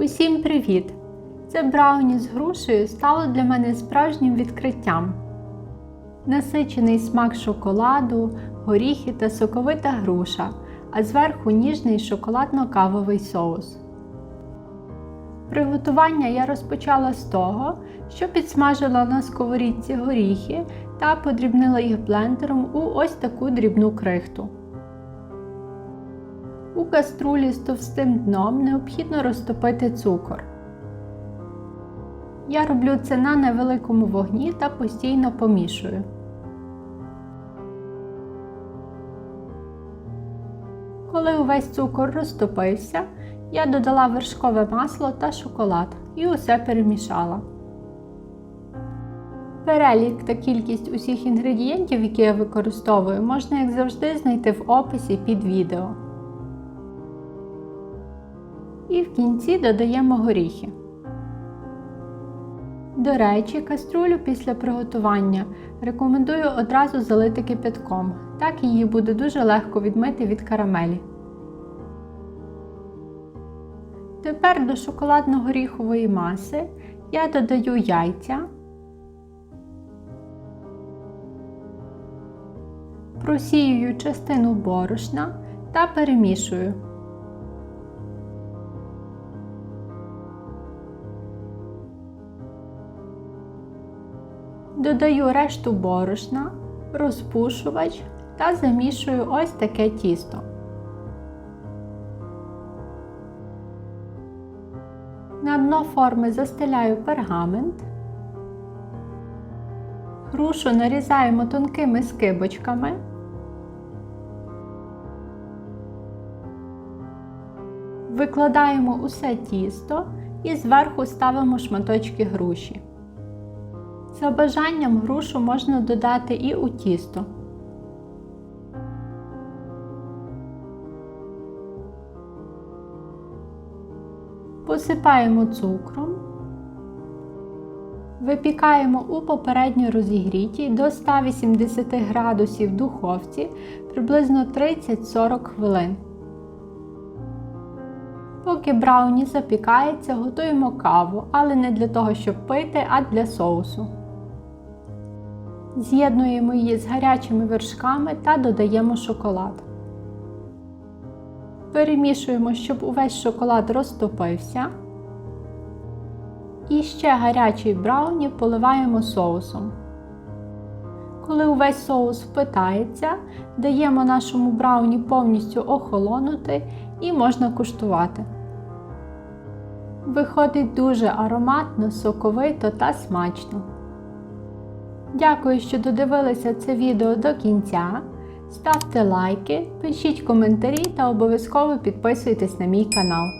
Усім привіт! Це брауні з грушею стало для мене справжнім відкриттям. Насичений смак шоколаду, горіхи та соковита груша, а зверху ніжний шоколадно-кавовий соус. Приготування я розпочала з того, що підсмажила на сковорідці горіхи та подрібнила їх блендером у ось таку дрібну крихту. У каструлі з товстим дном необхідно розтопити цукор. Я роблю це на невеликому вогні та постійно помішую. Коли увесь цукор розтопився, я додала вершкове масло та шоколад і усе перемішала. Перелік та кількість усіх інгредієнтів, які я використовую, можна, як завжди, знайти в описі під відео. І в кінці додаємо горіхи. До речі, каструлю після приготування рекомендую одразу залити кипятком, так її буде дуже легко відмити від карамелі. Тепер до шоколадно-горіхової маси я додаю яйця, просіюю частину борошна та перемішую. Додаю решту борошна, розпушувач та замішую ось таке тісто. На дно форми застеляю пергамент. Грушу нарізаємо тонкими скибочками. Викладаємо усе тісто і зверху ставимо шматочки груші. За бажанням грушу можна додати і у тісто. Посипаємо цукром. Випікаємо у попередньо розігрітій до 180 градусів духовці приблизно 30-40 хвилин. Поки брауні запікається, готуємо каву, але не для того, щоб пити, а для соусу. З'єднуємо її з гарячими вершками та додаємо шоколад. Перемішуємо, щоб увесь шоколад розтопився. І ще гарячий брауні поливаємо соусом. Коли увесь соус впитається, даємо нашому брауні повністю охолонути і можна куштувати. Виходить дуже ароматно, соковито та смачно. Дякую, що додивилися це відео до кінця. Ставте лайки, пишіть коментарі та обов'язково підписуйтесь на мій канал.